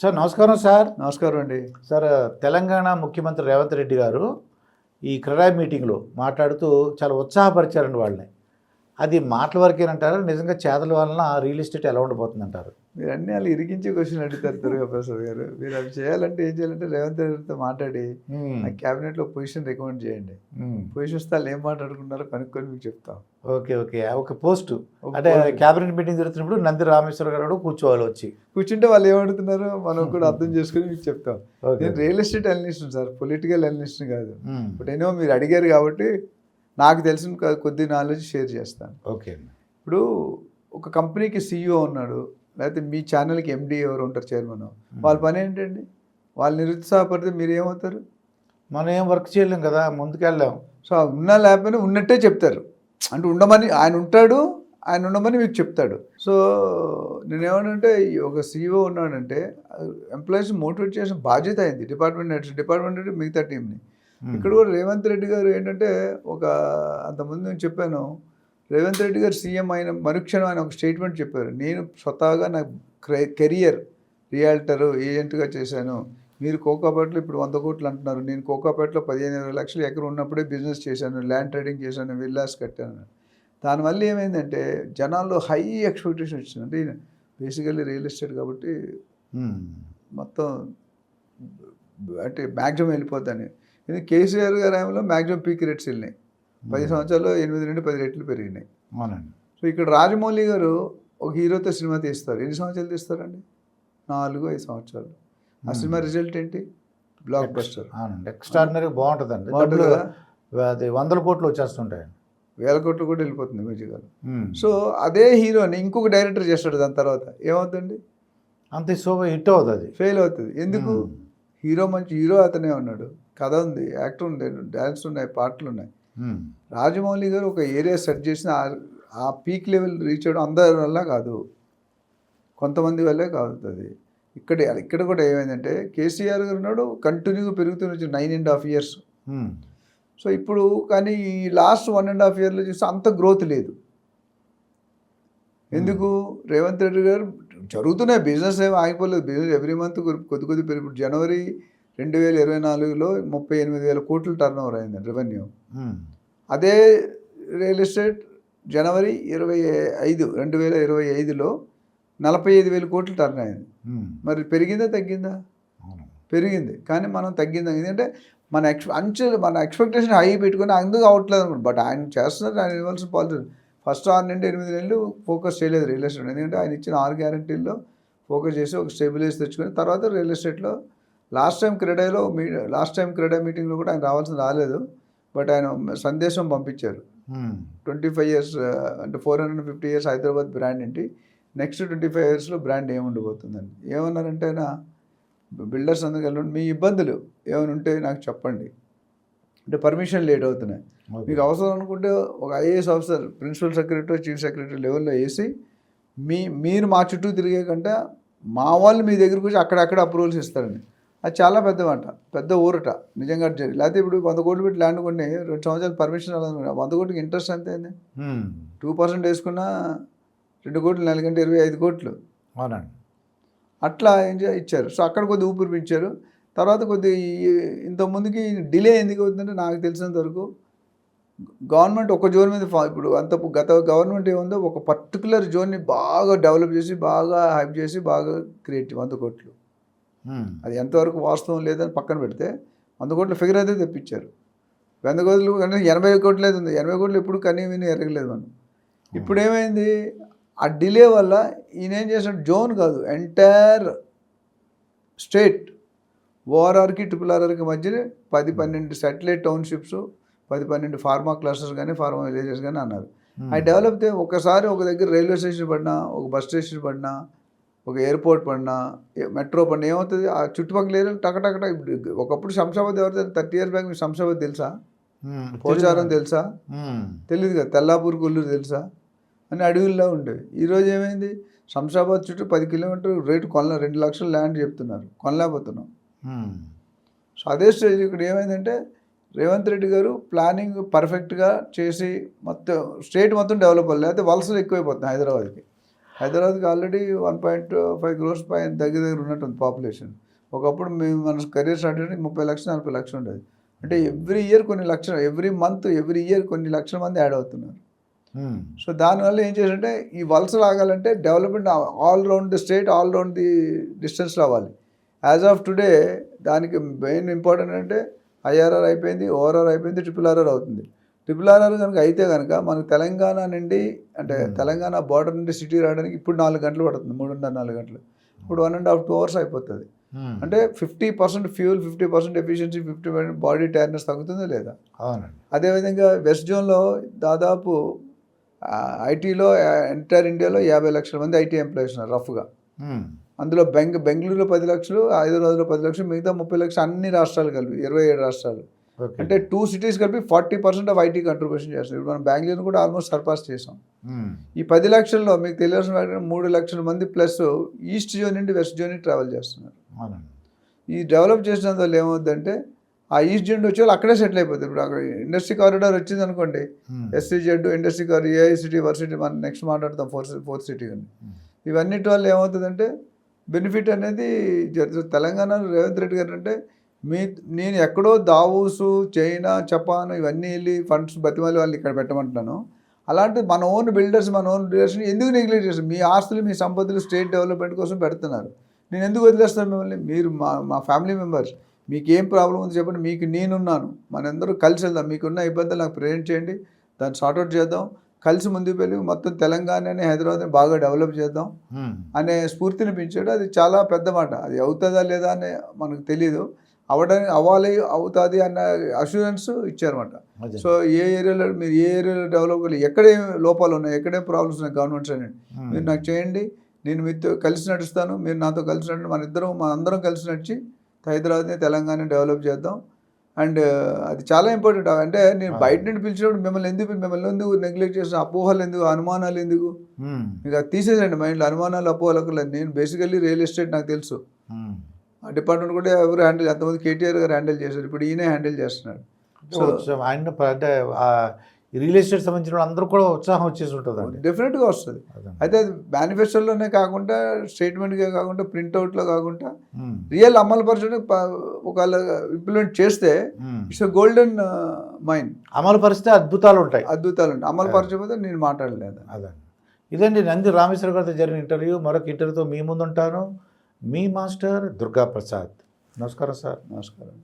Sir నమస్కారం sir. నమస్కారం అండి. సార్ తెలంగాణ ముఖ్యమంత్రి రేవంత్ రెడ్డి గారు ఈ క్రీడా మీటింగ్లో మాట్లాడుతూ చాలా ఉత్సాహపరిచారండి వాళ్ళని. అది మాటల వరకేనంటారా నిజంగా చేతల వలన రియల్ ఎస్టేట్ ఎలా ఉండబోతుంది అంటారు? మీరు అన్ని వాళ్ళు ఇరికించే క్వశ్చన్ అడుగుతారు దుర్గా ప్రసాద్ గారు. మీరు అవి చేయాలంటే ఏం చేయాలంటే రేవంత్ రెడ్డితో మాట్లాడి నా క్యాబినెట్లో పొజిషన్ రికమెండ్ చేయండి. పొజిషన్ వస్తే వాళ్ళు ఏం మాట్లాడుకున్నారో కనుక్కొని మీకు చెప్తాం. Okay okay. ఒక పోస్ట్. అంటే. క్యాబినెట్ మీటింగ్ జరుగుతున్నప్పుడు నంది రామేశ్వర గారు కూడా కూర్చోవాలి వచ్చి. కూర్చుంటే వాళ్ళు ఏమడుగుతున్నారో మనం కూడా అర్థం చేసుకుని మీకు చెప్తాం. నేను real estate analyst sir political analyst కాదు. బట్ ఏమో మీరు అడిగారు కాబట్టి నాకు తెలిసిన కొద్ది నాలెడ్జ్ షేర్ చేస్తాను. ఓకే ఇప్పుడు ఒక కంపెనీకి సీఈఓ ఉన్నాడు లేకపోతే మీ ఛానల్కి ఎండి ఎవరు ఉంటారు చైర్మన్ వాళ్ళ పని ఏంటండి? వాళ్ళు నిరుత్సాహపడితే మీరు ఏమవుతారు మనం ఏం వర్క్ చేయలేం కదా ముందుకెళ్ళాం. సో ఉన్నా లేకపోయినా ఉన్నట్టే చెప్తారు. అంటే ఉండమని ఆయన ఉంటాడు ఆయన ఉండమని మీకు చెప్తాడు. సో నేనేమనంటే ఈ ఒక సీఈఓ ఉన్నాడంటే ఎంప్లాయీస్ మోటివేట్ చేసిన బాధ్యత అయింది. డిపార్ట్మెంట్ డిపార్ట్మెంట్ మిగతా టీంని. ఇక్కడ కూడా రేవంత్ రెడ్డి గారు ఏంటంటే ఒక అంతకుముందు నేను చెప్పాను రేవంత్ రెడ్డి గారు సీఎం అయిన మరుక్షణం ఆయన ఒక స్టేట్మెంట్ చెప్పారు. నేను స్వతహాగా నా కెరియర్ రియాల్టర్ ఏజెంట్గా చేశాను. మీరు కోకాపేటలో ఇప్పుడు వంద కోట్లు అంటున్నారు. నేను కోకాపేటలో పదిహేను ఇరవై లక్షలు ఎకరం ఉన్నప్పుడే బిజినెస్ చేశాను ల్యాండ్ ట్రేడింగ్ చేశాను విల్లాస్ కట్టాను. దానివల్ల ఏమైందంటే జనాల్లో హై ఎక్స్పెక్టేషన్ వచ్చింది. అంటే బేసికల్లీ రియల్ ఎస్టేట్ కాబట్టి మ్మ్. మొత్తం అంటే మ్యాక్సిమం వెళ్ళిపోతాను ఇది కేసీఆర్ గారి టైంలో మ్యాక్సిమం పీక్ రేట్స్ వెళ్ళినాయి. పది సంవత్సరాల్లో ఎనిమిది నుండి పది రెట్లు పెరిగినాయి. అవునండి. సో ఇక్కడ రాజమౌళి గారు ఒక హీరోతో సినిమా తీస్తారు. ఎన్ని సంవత్సరాలు తీస్తారండి? నాలుగు ఐదు సంవత్సరాలు. ఆ. సినిమా రిజల్ట్ ఏంటి? బ్లాక్ బస్టర్ అవునండి. ఎక్స్ట్రాడినరీ బాగుంటుందండి. బాగుంటుంది? కదా అది వందల కోట్లు వచ్చేస్తుంటాయి వేల కోట్లు కూడా వెళ్ళిపోతుంది మ్యూజికల్ మ్మ్. సో అదే హీరోని ఇంకొక డైరెక్టర్ చేస్తాడు దాని తర్వాత. ఏమవుతుంది అంత సో హిట్ అవుతుంది. ఫెయిల్ అవుతుంది. ఎందుకు. హీరో మంచి హీరో అతనే ఉన్నాడు. కథ ఉంది యాక్టర్ ఉంది డ్యాన్స్ ఉన్నాయి పాటలు ఉన్నాయి. రాజమౌళి గారు ఒక ఏరియా సెట్ చేసిన ఆ- పీక్ లెవెల్ రీచ్ అవ్వడం అందరి వల్ల కాదు. కొంతమంది వల్లే కాదుతుంది ఇక్కడ ఇక్కడ కూడా ఏమైందంటే కేసీఆర్ గారు ఉన్నాడు కంటిన్యూగా పెరుగుతూనే వచ్చి nine and half years. So ఇప్పుడు కానీ ఈ లాస్ట్ వన్ అండ్ హాఫ్ ఇయర్లో చూస్తే అంత గ్రోత్ లేదు. ఎందుకు? రేవంత్ రెడ్డి గారు జరుగుతున్నాయి. బిజినెస్ ఏమి ఆగిపోలేదు. బిజినెస్ ఎవ్రీ మంత్ కొద్ది కొద్ది పెరుగు జనవరి రెండు వేల ఇరవై నాలుగులో ముప్పై ఎనిమిది వేల కోట్ల టర్న్ ఓవర్ అయింది రెవెన్యూ. అదే రియల్ ఎస్టేట్ జనవరి ఇరవై ఐదు రెండు వేల ఇరవై ఐదులో నలభై ఐదు వేల కోట్లు టర్న్ అయింది. మరి పెరిగిందా తగ్గిందా. పెరిగింది. కానీ మనం తగ్గిందా. ఎందుకంటే మన ఎక్స్ అంచెలు మన ఎక్స్పెక్టేషన్ హై పెట్టుకుని అందుకు అవ్వట్లేదు అనుకోండి బట్ ఆయన చేస్తున్నారు ఆయన ఇవ్వాల్సిన పాలసీ ఫస్ట్ ఆరు నుండి ఎనిమిది నెలలు ఫోకస్ చేయలేదు రియల్ ఎస్టేట్ ఎందుకంటే ఆయన ఇచ్చిన ఆరు గ్యారంటీల్లో ఫోకస్ చేసి ఒక స్టెబిలైజ్ తెచ్చుకొని తర్వాత రియల్ ఎస్టేట్లో లాస్ట్ టైం క్రెడైలో మీ లాస్ట్ టైం క్రెడై మీటింగ్లో కూడా ఆయన రావాల్సింది రాలేదు బట్ ఆయన సందేశం పంపించారు. ట్వంటీ ఫైవ్ ఇయర్స్ అంటే four hundred fifty years Hyderabad brand ఏంటి నెక్స్ట్ ట్వంటీ ఫైవ్ ఇయర్స్లో బ్రాండ్ ఏముండబోతుందని ఏమన్నారంటే ఆయన బిల్డర్స్ వెళ్ళండి మీ ఇబ్బందులు ఏమైనా ఉంటే నాకు చెప్పండి అంటే పర్మిషన్ లేట్ అవుతున్నాయి. మీకు అవసరం అనుకుంటే ఒక IAS officer principal secretary chief secretary లెవెల్లో వేసి మీ మీరు మా చుట్టూ తిరిగే కంటే మా వాళ్ళు మీ దగ్గరికి వచ్చి అక్కడక్కడ అప్రూవల్స్ ఇస్తారండి. అది చాలా పెద్ద మాట పెద్ద ఊరట నిజంగా లేకపోతే ఇప్పుడు వంద కోట్లు పెట్టి ల్యాండ్ కొన్ని రెండు సంవత్సరాలు పర్మిషన్ రాలేదు వంద కోట్లకి ఇంట్రెస్ట్ మ్మ్. టూ పర్సెంట్ వేసుకున్నా రెండు కోట్లు నెల కంటే ఇరవై ఐదు కోట్లు. అవునండి. అట్లా ఏం ఇచ్చారు. సో అక్కడ కొద్ది ఊపిరి పీల్చారు. తర్వాత కొద్ది ఇంతకుముందుకి డిలే ఎందుకు అవుతుందంటే నాకు తెలిసినంత వరకు గవర్నమెంట్ ఒక జోన్ మీద ఇప్పుడు అంత గత గవర్నమెంట్ ఏముందో ఒక పర్టికులర్ జోన్ని బాగా డెవలప్ చేసి బాగా హైప్ చేసి బాగా క్రియేట్ వంద కోట్లు. అది ఎంతవరకు వాస్తవం లేదని పక్కన పెడితే వంద కోట్ల ఫిగర్ అయితే తెప్పించారు. వంద కోట్లు కానీ ఎనభై కోట్లు అయితే ఉంది. ఎనభై కోట్లు ఎప్పుడు కనీ విని ఎరగలేదు మనం. ఇప్పుడు ఏమైంది? ఆ డిలే వల్ల ఈయన ఏం చేశాడు? జోన్ కాదు ఎంటైర్ స్టేట్. ఓఆర్ఆర్కి ట్రిపుల్ ఆర్ఆర్కి మధ్య పది పన్నెండు సాటిలైట్ టౌన్షిప్స్ పది పన్నెండు ఫార్మా క్లస్టర్స్ కానీ ఫార్మా విలేజెస్ కానీ అన్నారు. మ్మ్. అవి డెవలప్ అయితే ఒకసారి ఒక దగ్గర రైల్వే స్టేషన్ పడినా ఒక బస్ స్టేషన్ పడినా ఒక ఎయిర్పోర్ట్ పడినా మెట్రో పడినా ఏమవుతుంది? ఆ చుట్టుపక్కల ఏరియాలు టక టక ఒకప్పుడు శంషాబాద్ ఎవరు థర్టీ ఇయర్స్ బ్యాక్ మీకు శంషాబాద్ తెలుసా? మ్మ్. పోచారం తెలుసా? మ్మ్. తెలియదు కదా తెల్లాపూర్ కొల్లూరు తెలుసా? అని అడవుల్లో ఉండేవి. ఈరోజు ఏమైంది? శంషాబాద్ చుట్టూ పది కిలోమీటర్ రేటు కొనలే రెండు లక్షలు ల్యాండ్ చెప్తున్నారు. కొనలేకపోతున్నాం. సో అదే స్టేజ్ ఇక్కడ ఏమైందంటే రేవంత్ రెడ్డి గారు ప్లానింగ్ పర్ఫెక్ట్గా చేసి మొత్తం స్టేట్ మొత్తం డెవలప్ అవ్వాలి లేకపోతే వలసలు ఎక్కువైపోతున్నాయి హైదరాబాద్కి. హైదరాబాద్కి already one point five crores పైన దగ్గర దగ్గర ఉన్నట్టుంది పాపులేషన్. ఒకప్పుడు మేము మన కెరీర్ స్టార్ట్ చేయడానికి ముప్పై లక్షలు నలభై లక్షలు ఉండేది. అంటే ఎవ్రీ ఇయర్ కొన్ని లక్షలు ఎవ్రీ మంత్ ఎవ్రీ ఇయర్ కొన్ని లక్షల మంది యాడ్ అవుతున్నారు. సో దానివల్ల ఏం చేశారంటే ఈ వలసలు ఆగాలంటే development all round the state all round the డిస్టెన్స్లో అవ్వాలి. యాజ్ ఆఫ్ టుడే దానికి మెయిన్ ఇంపార్టెంట్ అంటే ఐఆర్ఆర్ అయిపోయింది ఓఆర్ఆర్ అయిపోయింది ట్రిపుల్ ఆర్ఆర్ అవుతుంది. ట్రిపుల్ ఆర్ఆర్ కనుక అయితే కనుక మనకు తెలంగాణ నుండి అంటే Hmm. తెలంగాణ బార్డర్ నుండి సిటీ రావడానికి ఇప్పుడు నాలుగు గంటలు పడుతుంది మూడున్నర నాలుగు గంటలు. ఇప్పుడు one and half two hours అయిపోతుంది. అంటే fifty percent fuel fifty percent efficiency fifty percent body tiredness తగ్గుతుందా లేదా? అవునండి. అదేవిధంగా వెస్ట్ జోన్లో దాదాపు ఐటీలో ఎంటైర్ ఇండియాలో యాభై లక్షల మంది ఐటీ ఎంప్లాయీస్ ఉన్నారు రఫ్గా అందులో బెంగ బెంగళూరులో పది లక్షలు హైదరాబాద్లో పది లక్షలు మిగతా ముప్పై లక్షలు అన్ని రాష్ట్రాలు కలిపి ఇరవై ఏడు రాష్ట్రాలు. అంటే టూ సిటీస్ కలిపి forty percent of IT contribution చేస్తారు ఇప్పుడు మనం బెంగళూరు కూడా ఆల్మోస్ట్ సర్పాస్ చేసాం. ఈ పది లక్షల్లో మీకు తెలియాల్సిన మూడు లక్షల మంది ప్లస్ ఈస్ట్ జోన్ నుండి వెస్ట్ జోన్కి ట్రావెల్ చేస్తున్నారు. ఈ డెవలప్ చేసినందువల్ల ఏమవుతుందంటే ఆ ఈస్ట్ జోన్ వచ్చే వాళ్ళు అక్కడే సెటిల్ అయిపోతారు. ఇప్పుడు అక్కడ ఇండస్ట్రీ కారిడార్ వచ్చింది అనుకోండి ఉమ్, SEZ industry car AI city varsity మనం నెక్స్ట్ మాట్లాడతాం ఫోర్త్ ఫోర్త్ సిటీ ఉమ్, ఇవన్నిటి వల్ల ఏమవుతుందంటే బెనిఫిట్ అనేది జరుగుతుంది తెలంగాణలో రేవంత్ రెడ్డి గారు అంటే మీ నేను ఎక్కడో దావూసు చైనా జపాన్ ఇవన్నీ వెళ్ళి ఫండ్స్ బతిమాలి వాళ్ళు ఇక్కడ పెట్టమంటున్నాను. అలాంటి మన ఓన్ బిల్డర్స్ మన ఓన్ బిల్డర్స్ని ఎందుకు నెగ్లెక్ట్ చేస్తారు మీ ఆస్తులు మీ సంపత్తులు స్టేట్ డెవలప్మెంట్ కోసం పెడుతున్నారు. నేను ఎందుకు వదిలేస్తాను మిమ్మల్ని? మీరు మా మా ఫ్యామిలీ మెంబర్స్. మీకు ఏం ప్రాబ్లం ఉంది చెప్పండి. మీకు నేనున్నాను. మనందరూ కలిసి వెళ్దాం. మీకున్న ఇబ్బందులు నాకు ప్రేరణ చేయండి దాన్ని సార్ట్అవుట్ చేద్దాం. కలిసి ముందుకు వెళ్ళి మొత్తం తెలంగాణని హైదరాబాద్ని బాగా డెవలప్ చేద్దాం అనే స్ఫూర్తిని పెంచాడు. అది చాలా పెద్ద మాట. అది అవుతుందా లేదా అని మనకు తెలియదు అవ్వడానికి అవ్వాలి అవుతుంది అన్న అష్యూరెన్స్ ఇచ్చారన్నమాట. సో ఏ ఏరియాలో మీరు ఏ ఏరియాలో డెవలప్ అవ్వాలి ఎక్కడేం లోపాలు ఉన్నాయి ఎక్కడేం ప్రాబ్లమ్స్ ఉన్నాయి గవర్నమెంట్స్ అని మీరు నాకు చేయండి నేను మీతో కలిసి నడుస్తాను మీరు నాతో కలిసి నడండి మన ఇద్దరం మన అందరం కలిసి నడిచి హైదరాబాద్ని తెలంగాణ డెవలప్ చేద్దాం. అండ్ అది చాలా ఇంపార్టెంట్. అంటే నేను బయట నుండి పిలిచినప్పుడు మిమ్మల్ని ఎందుకు మిమ్మల్ని ఎందుకు నెగ్లెక్ట్ చేసిన అపోహలు ఎందుకు? అనుమానాలు ఎందుకు? మీకు అది తీసేసండి మైండ్లో అనుమానాలు అపోహలకు లేదు. నేను బేసికల్లీ రియల్ ఎస్టేట్ నాకు తెలుసు. ఆ డిపార్ట్మెంట్ కూడా ఎవరు హ్యాండిల్ ఎంతమంది కేటీఆర్ గారు హ్యాండిల్ చేశారు. ఇప్పుడు ఈయనే హ్యాండిల్ చేస్తున్నాడు. సో ఆయన ఆ రియల్ ఎస్టేట్ సంబంధించిన అందరూ కూడా ఉత్సాహం వచ్చేసి ఉంటుందండి. డెఫినెట్గా వస్తుంది. అయితే అది మేనిఫెస్టోలోనే కాకుండా స్టేట్మెంట్గా కాకుండా ప్రింట్అవుట్లో కాకుండా రియల్ అమలు పరచడం ఒకవేళ ఇంప్లిమెంట్ చేస్తే. ఇట్స్ గోల్డెన్ మైండ్ అమలు పరిస్థితి అద్భుతాలు ఉంటాయి అద్భుతాలు ఉంటాయి. అమలు పరచకపోతే నేను మాట్లాడలేదు అదండి ఇదండి నంది రామేశ్వర గారితో జరిగిన ఇంటర్వ్యూ మరొక ఇంటర్వ్యూతో మీ ముందు ఉంటాను మీ మాస్టర్ దుర్గా ప్రసాద్ నమస్కారం సార్. నమస్కారం.